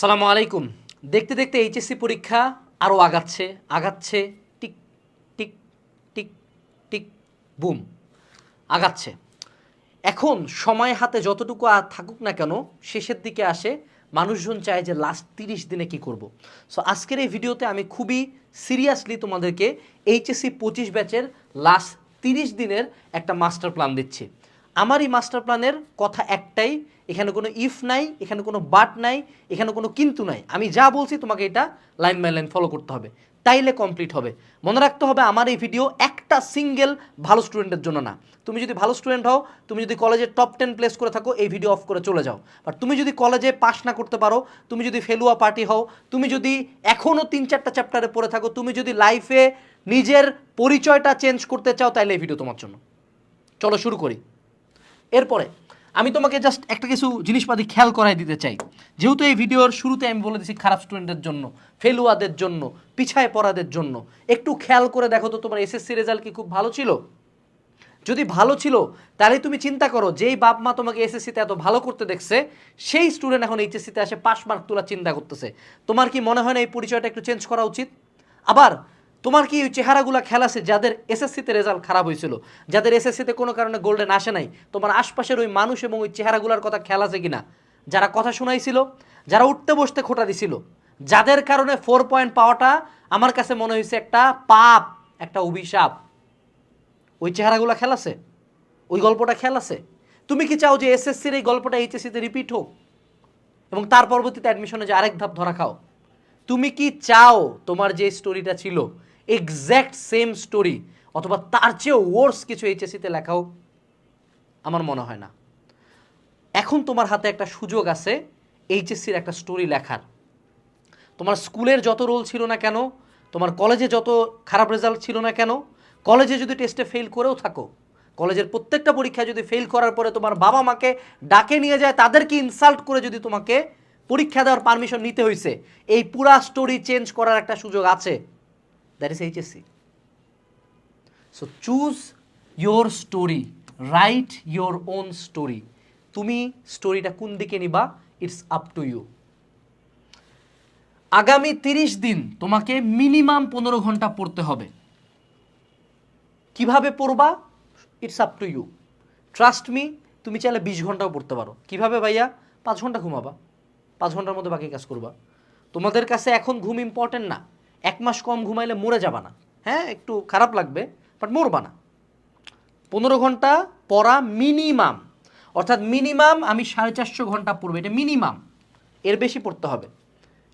সালামু আলাইকুম। দেখতে দেখতে এইচএসসি পরীক্ষা আরও আগাচ্ছে আগাচ্ছে, tick tick tick tick, boom, আগাচ্ছে। এখন সময় হাতে যতটুকু আর থাকুক না কেন, শেষের দিকে আসে, মানুষজন চায় যে লাস্ট তিরিশ দিনে কি করব। সো আজকের এই ভিডিওতে আমি খুবই সিরিয়াসলি তোমাদেরকে এইচএসসি পঁচিশ ব্যাচের লাস্ট তিরিশ দিনের একটা মাস্টার প্ল্যান দিচ্ছি। আমার এই মাস্টার প্ল্যানের কথা একটাই এখানে কোনো ইফ নাই, এখানে কোনো বাট নাই, এখানে কোনো কিন্তু নাই। আমি যা বলছি তোমাকে এটা লাইন বাই লাইন ফলো করতে হবে। তাইলে কমপ্লিট হবে। মনে রাখতে হবে আমার এই ভিডিও একটা সিঙ্গেল ভালো স্টুডেন্টের জন্য না। তুমি যদি ভালো স্টুডেন্ট হও, তুমি যদি কলেজে টপ টেন প্লেস করে থাকো, এই ভিডিও অফ করে চলে যাও। বাট তুমি যদি কলেজে পাস না করতে পারো, তুমি যদি ফেলুয়া পার্টি হও, তুমি যদি এখনও তিন চারটা চ্যাপ্টারে পড়ে থাকো, তুমি যদি লাইফে নিজের পরিচয়টা চেঞ্জ করতে চাও তাহলে এই ভিডিও তোমার জন্য। চলো শুরু করি। এরপরে আমি তোমাকে জাস্ট একটা কিছু জিনিসপাতি খেয়াল করাই দিতে চাই। যেহেতু এই ভিডিওর শুরুতে আমি বলে দিচ্ছি খারাপ স্টুডেন্টের জন্য ফেলুয়াদের জন্য, পিছায় পড়াদের জন্য। একটু খেয়াল করে দেখো তো তোমার এসএসসি রেজাল্ট কি খুব ভালো ছিল? যদি ভালো ছিল, তাহলে তুমি চিন্তা করো, যেই বাপ মা তোমাকে এসএসসিতে এত ভালো করতে দেখছে, সেই স্টুডেন্ট এখন এইচএসসিতে আসে পাস মার্ক তোলার চিন্তা করতেছে। তোমার কি মনে হয় না এই পরিচয়টা একটু চেঞ্জ করা উচিত? আবার তোমার কি ওই চেহারাগুলো খেলা আছে যাদের এসএসসিতে রেজাল্ট খারাপ হয়েছিল? যাদের এসএসসিতে কোনো কারণে গোল্ডেন আসে নাই, তোমার আশপাশের ওই মানুষ এবং ওই চেহারাগুলোর কথা খেয়াল আছে কিনা? যারা কথা শোনাইছিল, যারা উঠতে বসতে খোটা দিছিল, যাদের কারণে ফোর পয়েন্ট পাওয়াটা আমার কাছে মনে হয়েছে একটা পাপ, একটা অভিশাপ। ওই চেহারাগুলো খেলাছে ওই গল্পটা খেলাছে তুমি কি চাও যে এসএসসির এই গল্পটা এইচএসসিতে রিপিট হোক? এবং তার পরবর্তীতে অ্যাডমিশনে যে আরেক ধাপ ধরা খাও। তুমি কি চাও তোমার যে স্টোরিটা ছিল এক্স্যাক্ট সেম স্টোরি, অথবা তার চেয়েও ওয়ার্স কিছু এইচএসসিতে লেখা হোক আমার মনে হয় না। এখন তোমার হাতে একটা সুযোগ আছে এইচএসসির একটা স্টোরি লেখার। তোমার স্কুলের যত রোল ছিল না কেন, তোমার কলেজে যত খারাপ রেজাল্ট ছিল না কেন কলেজে যদি টেস্টে ফেল করেও থাকো কলেজের প্রত্যেকটা পরীক্ষায় যদি ফেল করার পরে তোমার বাবা মাকে ডাকে নিয়ে যায় তাদেরকে ইনসাল্ট করে যদি তোমাকে পরীক্ষা দেওয়ার পারমিশন নিতে হয়েছে এই পুরা স্টোরি চেঞ্জ করার একটা সুযোগ আছে। That is HSC so choose your story write your own story তুমি স্টোরিটা কোন দিকে নিবা ইটস আপ টু ইউ আগামী তিরিশ দিন তোমাকে মিনিমাম পনেরো ঘণ্টা পড়তে হবে। কীভাবে পড়বা? It's up to you trust me তুমি চাইলে বিশ ঘন্টাও পড়তে পারো। কীভাবে ভাইয়া? পাঁচ ঘণ্টা ঘুমাবা। পাঁচ ঘণ্টার মধ্যে বাকি কাজ করবা। তোমাদের কাছে এখন ঘুম ইম্পর্টেন্ট না। এক মাস কম ঘুমাইলে মরে যাবা না। হ্যাঁ একটু খারাপ লাগবে বাট মরবা না। পনেরো ঘণ্টা পড়া মিনিমাম। অর্থাৎ মিনিমাম আমি সাড়ে চারশো ঘণ্টা পড়ব, এটা মিনিমাম। এর বেশি পড়তে হবে।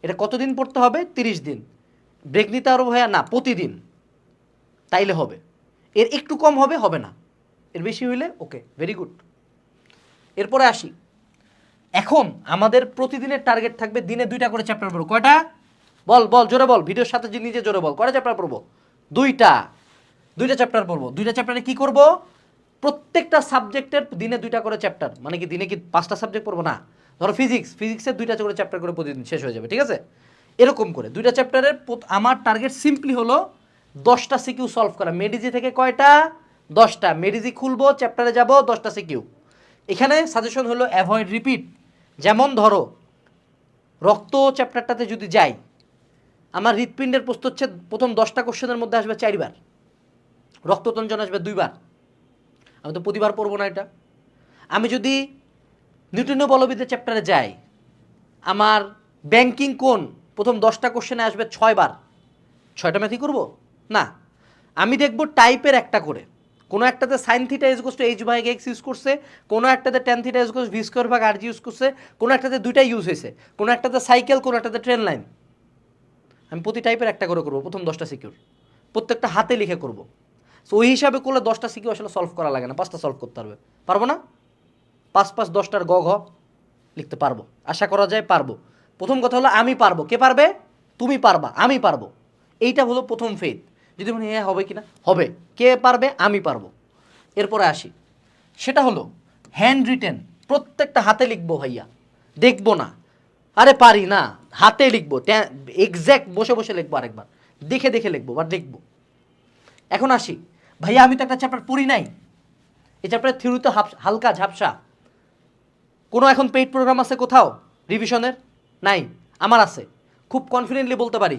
এটা কতদিন পড়তে হবে? তিরিশ দিন। ব্রেক নিতে আরও ভাইয়া? না, প্রতিদিন। তাইলে হবে। এর একটু কম হবে হবে না। এর বেশি হইলে ওকে ভেরি গুড এরপরে আসি। এখন আমাদের প্রতিদিনের টার্গেট থাকবে দিনে দুইটা করে চ্যাপ্টার পড়ব। কয়টা? বল বল, জোরে বল, ভিডিওর সাথে নিজে জোরে বল, কয়টা চ্যাপ্টার পড়ব? দুইটা। দুইটা চ্যাপ্টার পড়ব। দুইটা চ্যাপ্টারে কি করব? প্রত্যেকটা সাবজেক্টের দিনে দুইটা করে চ্যাপ্টার মানে কি দিনে কি পাঁচটা সাবজেক্ট পড়ব? না। ধরো ফিজিক্স ফিজিক্সের দুইটা করে চ্যাপ্টার করে প্রতিদিন শেষ হয়ে যাবে, ঠিক আছে? এরকম করে। দুইটা চ্যাপ্টারের আমার টার্গেট সিম্পলি হলো দশটা সিকিউ সলভ করা। মেডিজি থেকে কয়টা? দশটা। মেডিজি খুলবো চ্যাপ্টারে যাব, দশটা সিকিউ এখানে সাজেশন হলো অ্যাভয়েড রিপিট যেমন ধরো, রক্ত চ্যাপ্টারটাতে যদি যাই আমার হৃৎপিণ্ডের হচ্ছে, প্রথম দশটা কোশ্চেনের মধ্যে আসবে চারবার। রক্ততঞ্জন আসবে দুইবার। আমি তো প্রতিবার পড়ব না এটা। আমি যদি নিউটনীয় বলবিদ্যা চ্যাপ্টারে যাই, আমার ব্যাংকিং কোন প্রথম দশটা কোশ্চেনে আসবে ছয়বার। ছয়টা ম্যাথই করব? না। আমি দেখব টাইপের একটা করে। কোনো একটাতে সাইন থিটা ইউজ করছে এইচ ভাগ এক্স ইউজ করছে, কোনো একটাতে টেন থিটা ইউজ করছে ভি স্কোয়ার ভাগ আর জি ইউজ করছে, কোনো একটাতে দুইটাই ইউজ হয়েছে, কোনো একটাতে সাইকেল কোনো একটাতে ট্রেন লাইন আমি প্রতি টাইপের একটা করে করব, প্রথম দশটা সিকিউর প্রত্যেকটা হাতে লিখে করব। সো ওই হিসাবে করলে দশটা সিকিউ আসলে সলভ করা লাগে না, পাঁচটা সলভ করতে পারবে। পারব না? পাঁচ পাঁচ দশটার গ ঘ লিখতে পারব। আশা করা যায় পারব। প্রথম কথা হলো, আমি পারব। কে পারবে? তুমি পারবা, আমি পারব। এইটা হলো প্রথম ফেথ যদি মনে হ্যাঁ হবে কি না হবে। কে পারবে? আমি পারব। এরপরে আসি। সেটা হলো হ্যান্ড রিটেন প্রত্যেকটা হাতে লিখব ভাইয়া। দেখব না। আরে পারি না হাতে লিখব এক্স্যাক্ট বসে বসে লিখব আরেকবার। দেখে দেখে লিখব বা দেখব এখন আসি। ভাইয়া, আমি তো একটা চ্যাপ্টার পড়ি নাই। এই চ্যাপ্টারের থিওরিতে হালকা ঝাপসা। কোনো এখন পেইড প্রোগ্রাম আছে কোথাও? রিভিশনের নাই, আমার আছে। খুব কনফিডেন্টলি বলতে পারি।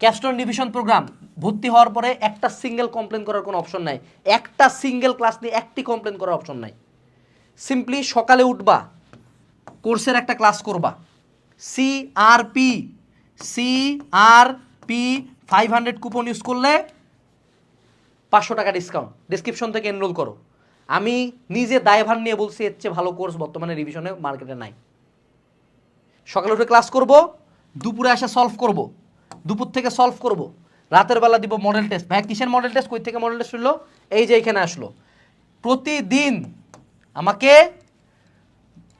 ক্যাস্টন ডিভিশন প্রোগ্রাম ভর্তি হওয়ার পরে একটা সিঙ্গেল কমপ্লেন করার কোনো অপশন নাই। একটা সিঙ্গেল ক্লাস নিয়ে একটি কমপ্লেন করার অপশন নাই। সিম্পলি সকালে উঠবা কোর্সের একটা ক্লাস করবা। C R P C R P five hundred coupon use করলে পাঁচশো টাকা ডিসকাউন্ট ডিসক্রিপশন থেকে এনরোল করো। আমি নিজে দায়ভার নিয়ে বলছি, এর চেয়ে ভালো কোর্স বর্তমানে রিভিশনে মার্কেটে নাই। সকালে উঠে ক্লাস করব, দুপুরে এসে সলভ করব, দুপুর থেকে সলভ করব, রাতের বেলা দিব মডেল টেস্ট ভাই, কিসের মডেল টেস্ট কই থেকে মডেল টেস্ট হলো এই যে এখানে আসলো। প্রতিদিন আমাকে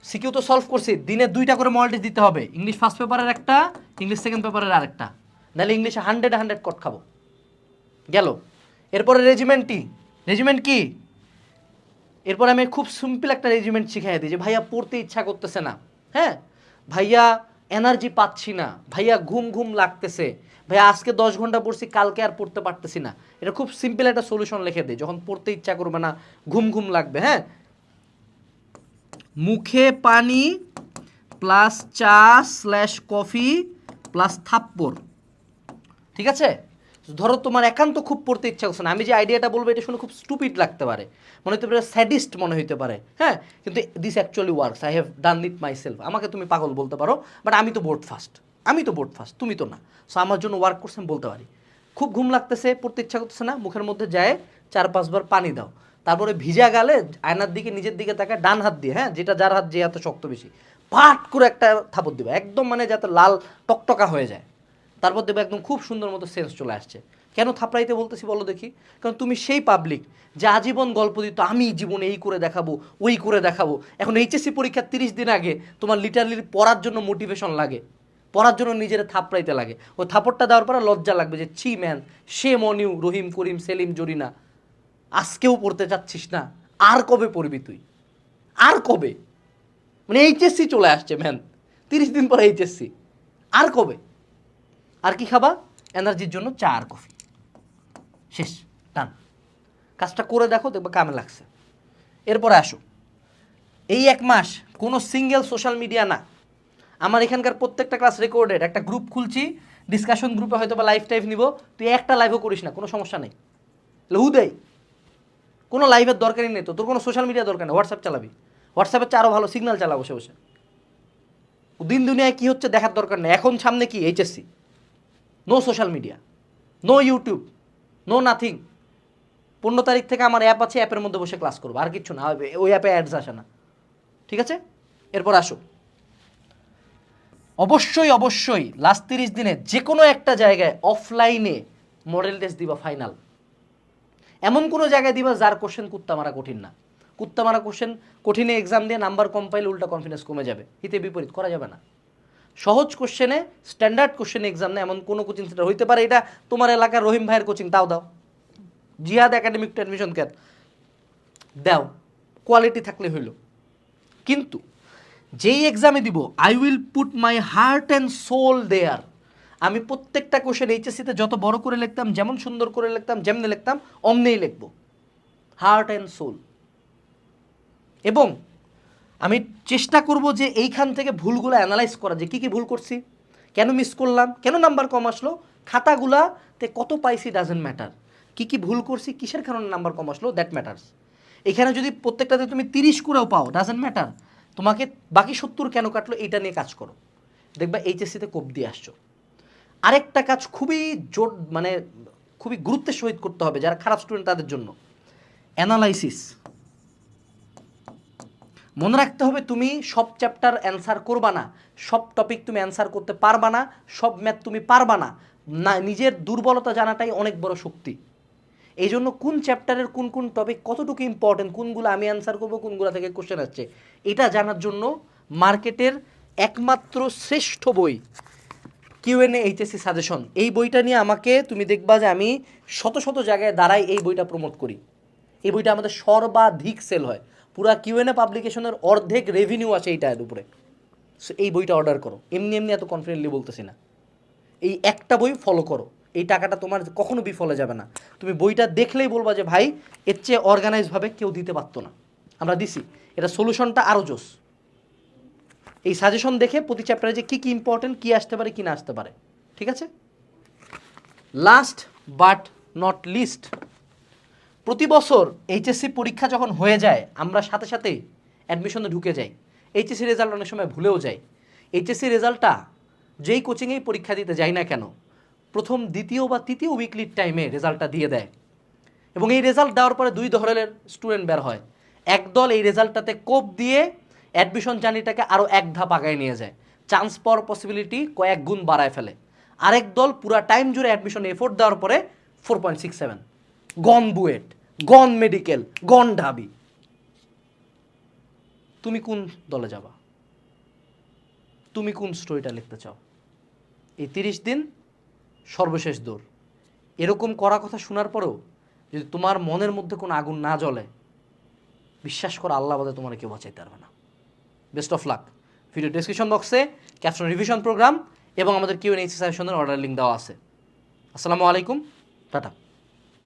সিকিউ তো সলভ করছি, দিনে দুইটা করে মডেল দিতে হবে। ইংলিশ ফার্স্ট পেপারের একটা ইংলিশ সেকেন্ড পেপারের আরেকটা। নাহলে ইংলিশে হান্ড্রেড হান্ড্রেড কট খাব। গেল। এরপরে রেজিমেন্টটি রেজিমেন্ট কি? এরপর আমি খুব সিম্পল একটা রেজিমেন্ট শিখাই দিই যে, ভাইয়া, পড়তে ইচ্ছা করতেছে না। হ্যাঁ? ভাইয়া এনার্জি পাচ্ছি না। ভাইয়া, ঘুম ঘুম লাগতেছে। ভাইয়া, আজকে দশ ঘণ্টা পড়ছি, কালকে আর পড়তে পারতেছি না। এটা খুব সিম্পল একটা সলিউশন লিখে দিই। যখন পড়তে ইচ্ছা করবে না, ঘুম ঘুম লাগবে হ্যাঁ? মুখে পানি প্লাস চা স্ল্যাশ কফি প্লাস থাপ্পড়। ঠিক আছে? ধরো তোমার একান্ত খুব পড়তে ইচ্ছা করছে না। আমি যে আইডিয়াটা বলব, এটা শুনে খুব স্টুপিড লাগতে পারে। মনে হতে পারে স্যাডিস্ট মনে হতে পারে। হ্যাঁ? কিন্তু this actually works I have done it myself আমাকে তুমি পাগল বলতে পারো বাট আমি তো বোর্ড ফার্স্ট আমি তো বোর্ড ফার্স্ট তুমি তো না। সো আমার জন্য ওয়ার্ক করছে, আমি বলতে পারি। খুব ঘুম লাগতেছে, পড়তে ইচ্ছা করতেছে না। মুখের মধ্যে যায়, চার পাঁচবার পানি দাও। তারপরে ভিজা গালে আয়নার দিকে, নিজের দিকে তাকায়, ডান হাত দিয়ে হ্যাঁ যেটা যার হাত যে এত শক্ত বেশি। পাট করে একটা থাপড় দিবে, একদম মানে যাতে লাল টকটকা হয়ে যায়। তারপর দেখবে একদম খুব সুন্দর মতো সেন্স চলে আসছে। কেন থাপড়াইতে বলতেছি বলো দেখি? কারণ তুমি সেই পাবলিক যে আজীবন গল্প দিত, আমি জীবনে এই করে দেখাবো, ওই করে দেখাবো। এখন এইচএসসি পরীক্ষার তিরিশ দিন আগে তোমার লিটারলি পড়ার জন্য মোটিভেশন লাগে। পড়ার জন্য নিজের থাপড়াইতে লাগে। ও থাপড়টা দেওয়ার পরে লজ্জা লাগবে যে, ছি ম্যান সে মনিউ, রহিম, করিম, সেলিম, জরিনা। আজকেও পড়তে চাচ্ছিস না। আর কবে পড়বি তুই? আর কবে? মানে এইচএসসি চলে আসছে ম্যান তিরিশ দিন পরে এইচএসসি আর কবে? আর কি খাবা? এনার্জির জন্য চা আর কফি। শেষ টান কাজটা করে দেখো, দেখবে কামে লাগছে। এরপরে আসো। এই এক মাস কোনো সিঙ্গেল সোশ্যাল মিডিয়া না। আমার এখানকার প্রত্যেকটা ক্লাস রেকর্ডেড একটা গ্রুপ খুলছি ডিসকাশন গ্রুপে হয়তো বা লাইভ টাইভ নিব। তুই একটা লাইভও করিস না, কোনো সমস্যা নেই। লহু দেয়। কোনো লাইভের দরকারই নেই তো, তোর কোনো সোশ্যাল মিডিয়া দরকার নেই হোয়াটসঅ্যাপ চালাবি। হোয়াটসঅ্যাপের চেয়ে আরও ভালো সিগন্যাল চালা বসে বসে। দিন দুনিয়ায় কী হচ্ছে দেখার দরকার নেই, এখন সামনে কি? HSC no social media no YouTube no nothing পনেরো তারিখ থেকে আমার অ্যাপ আছে অ্যাপের মধ্যে বসে ক্লাস করব, আর কিচ্ছু না, ওই অ্যাপে অ্যাডস আসে না। ঠিক আছে? এরপর আসো। অবশ্যই অবশ্যই লাস্ট তিরিশ দিনে যে কোনো একটা জায়গায় অফলাইনে মডেল টেস্ট দিবা ফাইনাল এমন কোনো জায়গায় দিবা যার কোশ্চেন কুত্তা মারা কঠিন না। কুত্তা মারা কোশ্চেন কঠিনে এক্সাম দিয়ে নাম্বার কম পাইলে উল্টা কনফিডেন্স কমে যাবে। হিতে বিপরীত, করা যাবে না। সহজ কোশ্চেনে স্ট্যান্ডার্ড কোশ্চেনে এক্সাম নেই এমন কোনো কোচিং সেন্টার হইতে পারে এটা তোমার এলাকার রহিম ভাইয়ের কোচিং তাও দাও। জিহাদ একাডেমিক টু অ্যাডমিশন কেন? দাও কোয়ালিটি থাকলে হইল। কিন্তু যেই এক্সামে দিব I will put my heart and soul there আমি প্রত্যেকটা কোশ্চেন এইচএসসিতে যত বড় করে লিখতাম, যেমন সুন্দর করে লিখতাম, যেমনি লিখতাম, অমনেই লিখব। হার্ট অ্যান্ড সোল এবং আমি চেষ্টা করব যে এইখান থেকে ভুলগুলো অ্যানালাইজ করা, যে কী কী ভুল করছি, কেন মিস করলাম, কেন নাম্বার কম আসলো, খাতাগুলাতে কত পাইছি ডাজেন্ট ম্যাটার কী কী ভুল করছি, কিসের কারণে নাম্বার কম আসলো দ্যাট ম্যাটার্স এখানে যদি প্রত্যেকটাতে তুমি তিরিশ করেও পাও ডাজেন্ট ম্যাটার তোমাকে বাকি সত্তর কেন কাটলো, এইটা নিয়ে কাজ করো। দেখবা এইচএসসিতে কোপ দিয়ে আসছো। আরেকটা কাজ খুবই জোর মানে খুবই গুরুত্বের সহিত করতে হবে যারা খারাপ স্টুডেন্ট তাদের জন্য। অ্যানালাইসিস মনে রাখতে হবে তুমি সব চ্যাপ্টার অ্যান্সার করবা না, সব টপিক তুমি অ্যান্সার করতে পারবা না, সব ম্যাথ তুমি পারবা না। না, নিজের দুর্বলতা জানাটাই অনেক বড় শক্তি। এই জন্য কোন চ্যাপ্টারের কোন কোন টপিক কতটুকু ইম্পর্টেন্ট কোনগুলো আমি অ্যান্সার করব, কোনগুলো থেকে কোশ্চেন আসছে, এটা জানার জন্য মার্কেটের একমাত্র শ্রেষ্ঠ বই কিউএনএ এইচএসসি সাজেশন এই বইটা নিয়ে আমাকে তুমি দেখবা যে আমি শত শত জায়গায় দাঁড়াই এই বইটা প্রমোট করি। এই বইটা আমাদের সর্বাধিক সেল হয়। পুরা কিউএনএ পাবলিকেশনের অর্ধেক রেভিনিউ আছে এইটার উপরে। সো এই বইটা অর্ডার করো। এমনি এমনি এত কনফিডেন্টলি বলতেছি না। এই একটা বই ফলো করো। এই টাকাটা তোমার কখনো বিফলে যাবে না। তুমি বইটা দেখলেই বলবা যে, ভাই, এর চেয়ে অর্গানাইজভাবে কেউ দিতে পারতো না। আমরা দিছি। এটা সলিউশনটা আরও জোস। এই সাজেশন দেখে প্রতি চ্যাপ্টারে যে কী কী ইম্পর্টেন্ট কী আসতে পারে, কী না আসতে পারে। ঠিক আছে? লাস্ট বাট নট লিস্ট প্রতি বছর এইচএসসি পরীক্ষা যখন হয়ে যায়, আমরা সাথে সাথেই অ্যাডমিশনে ঢুকে যাই। এইচএসসি রেজাল্ট অনেক সময় ভুলেও যাই। এইচএসসি রেজাল্টটা যেই কোচিংয়েই পরীক্ষা দিতে যাই না কেন, প্রথম, দ্বিতীয় বা তৃতীয় উইকলির টাইমে রেজাল্টটা দিয়ে দেয়। এবং এই রেজাল্ট দেওয়ার পরে দুই ধরনের স্টুডেন্ট বের হয়। একদল এই রেজাল্টটাতে কোপ দিয়ে অ্যাডমিশন জার্নিটাকে আরও এক ধাপ আগায় নিয়ে যায়। চান্স পাওয়ার পসিবিলিটি কয়েক গুণ বাড়ায় ফেলে। আরেক দল পুরা টাইম জুড়ে অ্যাডমিশন এফোর্ট দেওয়ার পরে four point six seven gone BUET gone medical gone Dhabi. তুমি কোন দলে যাবা? তুমি কোন স্টোরিটা লিখতে চাও? এই তিরিশ দিন সর্বশেষ দৌড়। এরকম করা কথা শোনার পরেও যদি তোমার মনের মধ্যে কোনো আগুন না জ্বলে, বিশ্বাস করো আল্লাহ বাদে তোমার কেউ বাঁচাইতে পারবে না। Best of luck. Video description বক্সে ক্যাপশন রিভিশন প্রোগ্রাম এবং আমাদের কিউ এন সেশনের অর্ডার লিঙ্ক দেওয়া আছে। আসসালামু আলাইকুম, টাটা।